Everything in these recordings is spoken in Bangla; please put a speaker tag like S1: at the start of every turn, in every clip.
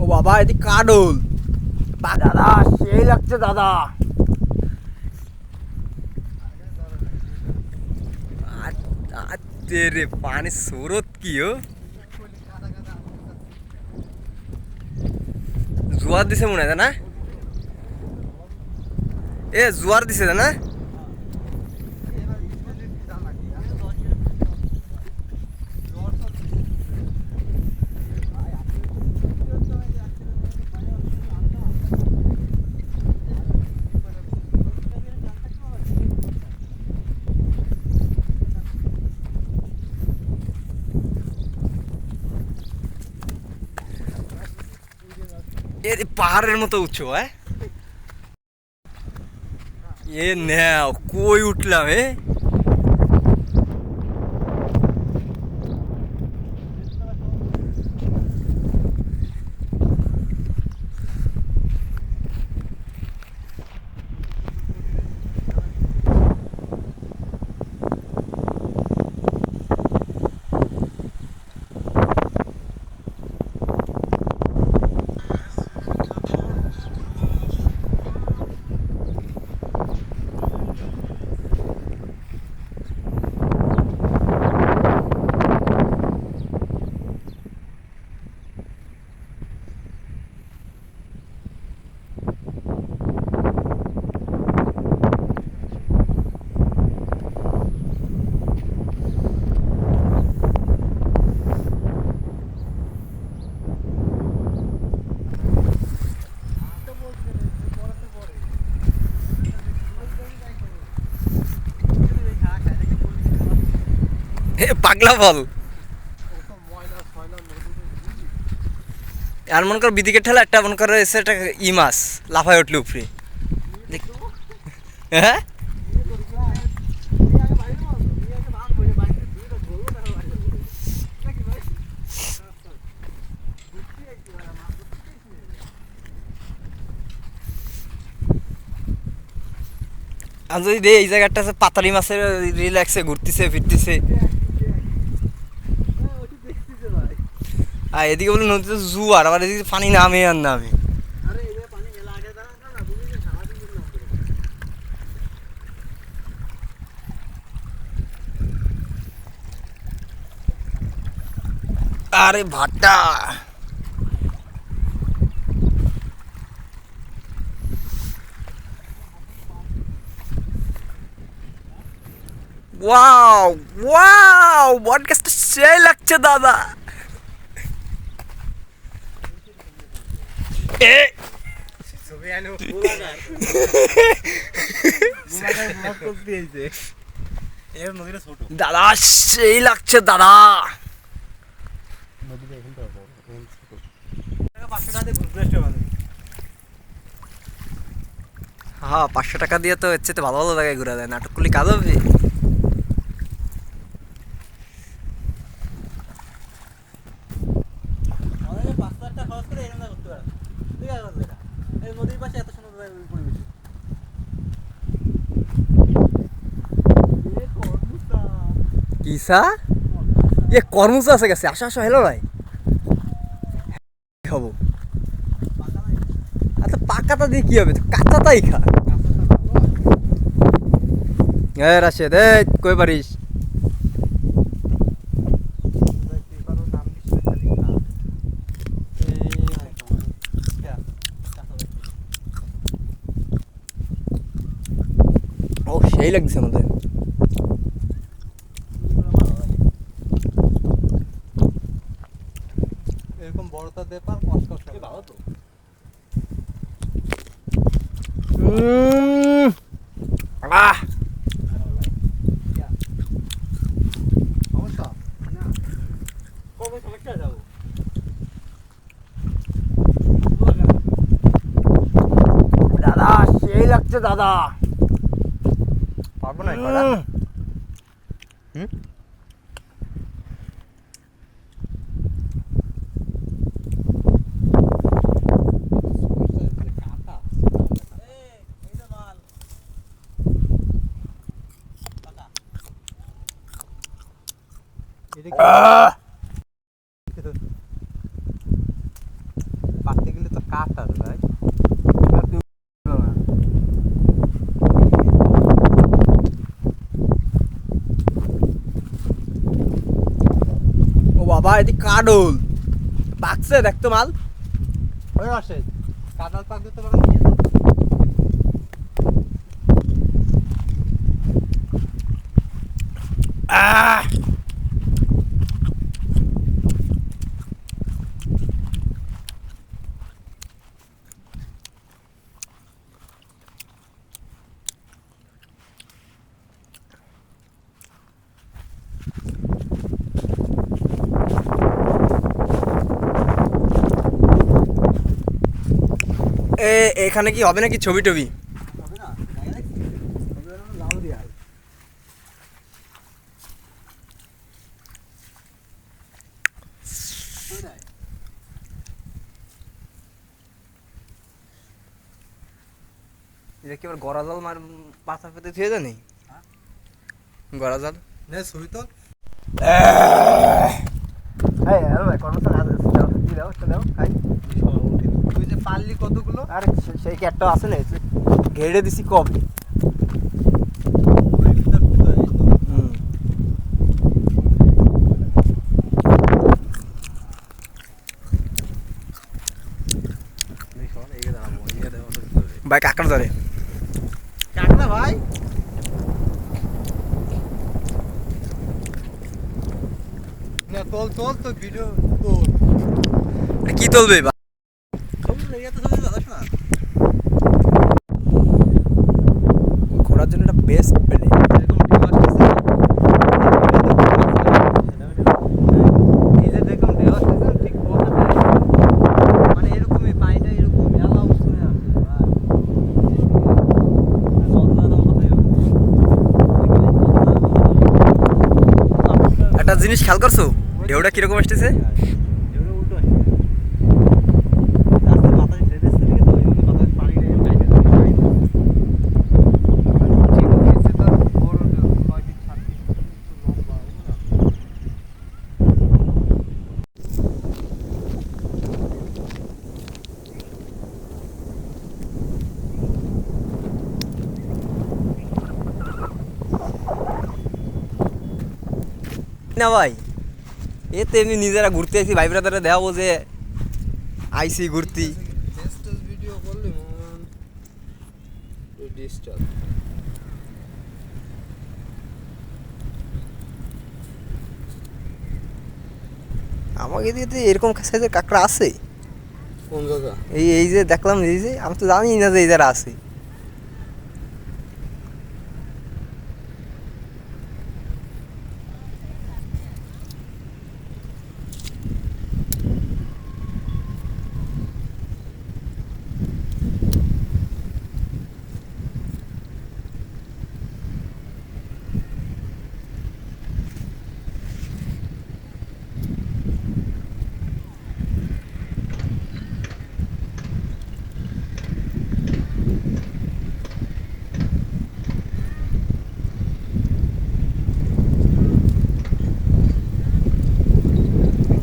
S1: ও বাবা, এদিক কাডল বা দাদা সেই লাগছে দাদা রে, পানি স্রোত কি, ও? জোয়ার দিছে মনে হয় না? এ, জোয়ার দিছে না? এ পাহাড়ের মতো উঁচু হ্যাঁ? এ নাও কই উঠলাম এ? পাগলা বল। আর মনে কর বিদিকে ঠেলা একটা, মনে করে এসে একটা ই মাছ, লাফায় উঠলে উপরে। হ্যাঁ? আর যদি এই জায়গাটা পাতালি মাছের রিল্যাক্সে ঘুরতেছে, ফিরতেছে। আর এদিকে বলে নদীতে জুয়ার আবার এদিকে পানি নামে আর নামে। আরে ভাটা ওয়াও ওয়াও বডকাস্টটা সেই লাগছে দাদা এ দাদা, সেই লাগছে দাদা। হ্যাঁ পাঁচশো টাকা দিয়ে তো হচ্ছে তো ভালো ভালো জায়গায় ঘুরা যায় নাটকগুলি কাজ হবে। কিসা এ কর্মসা আছে গেছে আসো আসো হেলো ভাই। খাব আচ্ছা পাকাটা দিয়ে কি হবে? কাঁচাটাই খা। এ রাশেদ কই পারিস? সেই লাগছে আমাদের।
S2: এরকম বড়টা দেপার কষ্ট ভালো তো।
S1: উম, আহ
S2: সমস্যা কবে সমস্যা যাব
S1: দাদা সেই লাগছে দাদা
S2: পারব
S1: উম,
S2: হুম
S1: আহ,
S2: কাটা ভাই
S1: ও বাবা এটি কাডল বাক্সে দেখতো মাল।
S2: আসে। কাডল পাক দিতে পারেন নিয়ে
S1: এখানে কি হবে নাকি ছবি টবি?
S2: হবে না জায়গা দেখছি হবে না লাউ দিয়া
S1: এটা কি আবার গড়া জাল মার পাতা পেতে থুয়ে জানি গড়া জাল?
S2: নে ছবি তো
S1: এই হ্যালো ভাই কর্মচারী আছে। দাও দি দাও চলে দাও খাই।
S2: পারলি কতগুলো?
S1: আরে সেই ক্যাটটা আছে না ঘেড়ে দিছি কবে ভাই কাকার ধরে।
S2: কাকড়া ভাই? না তোল তোল তো ভিডিও তোল।
S1: কি তুলবে বা
S2: তোল লেগে তো ছবি দাদা শোনা
S1: ঘোরার জন্য একটা বেস্ট প্লে
S2: এরকম ঢেউ আসতেছে এই যে দেখুন ঢেউ আসতেছে ঠিক কথা নাই। এরকমই পানিটা এরকম মেলা উঠে আসছে ভাই। সদরা দাম কোথায় হবে?
S1: একটা জিনিস খেয়াল করছ ঢেউটা কীরকম আসতেছে না ভাই। এ তো এমনি নিজেরা ঘুরতে আসি ভাই ব্রাদারে দেখাবো যে আইসি ঘুরতি। আমাকে দিয়ে এরকম সাইজের কাঁকড়া আছে।
S2: কোন জায়গা
S1: এই এই যে দেখলাম এই যে আমি তো জানি না যে এই যারা আছে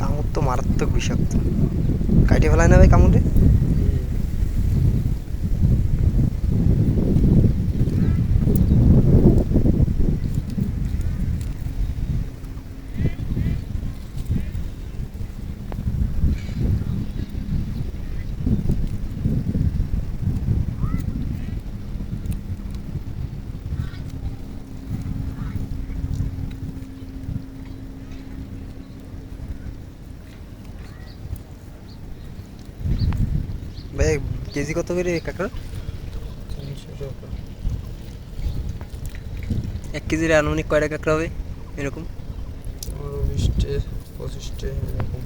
S1: কামড় তো মারাত্মক বিষাক্ত। কাটে ফেলায় না ভাই কামড়ে ভাই কেজি কত করে কাঁকড়া এক কেজির আনুমানিক কয়টা কাঁকড়া হবে? এরকম?
S2: পঁচিশটে এরকম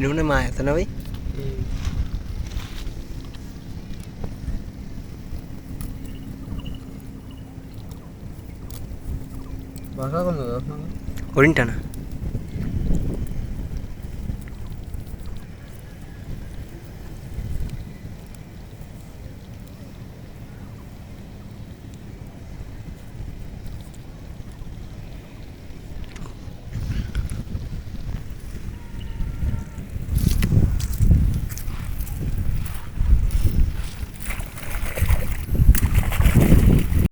S3: ඉලුවන
S1: මා ඇත
S3: නොවයි කොරින්ටන